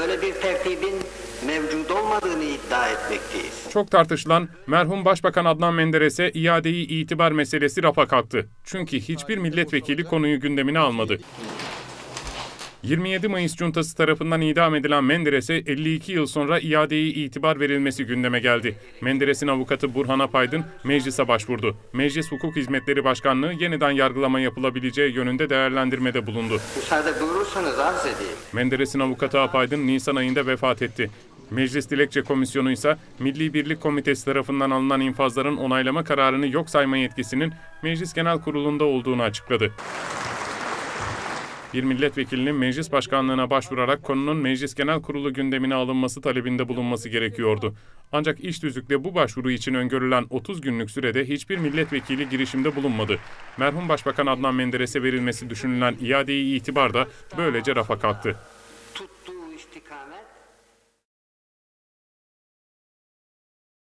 böyle bir tertibin mevcut olmadığını iddia etmekteyiz. Çok tartışılan merhum Başbakan Adnan Menderes'e iadeyi itibar meselesi rafa kalktı. Çünkü hiçbir milletvekili konuyu gündemine almadı. 27 Mayıs cuntası tarafından idam edilen Menderes'e 52 yıl sonra iadeyi itibar verilmesi gündeme geldi. Menderes'in avukatı Burhan Apaydın meclise başvurdu. Meclis Hukuk Hizmetleri Başkanlığı yeniden yargılama yapılabileceği yönünde değerlendirmede bulundu. Müsaade buyurursanız arz edeyim. Menderes'in avukatı Apaydın Nisan ayında vefat etti. Meclis Dilekçe Komisyonu ise Milli Birlik Komitesi tarafından alınan infazların onaylama kararını yok sayma yetkisinin Meclis Genel Kurulu'nda olduğunu açıkladı. Bir milletvekilinin meclis başkanlığına başvurarak konunun Meclis Genel Kurulu gündemine alınması talebinde bulunması gerekiyordu. Ancak iş tüzükte bu başvuru için öngörülen 30 günlük sürede hiçbir milletvekili girişimde bulunmadı. Merhum Başbakan Adnan Menderes'e verilmesi düşünülen iadeyi itibar da böylece rafa kalktı.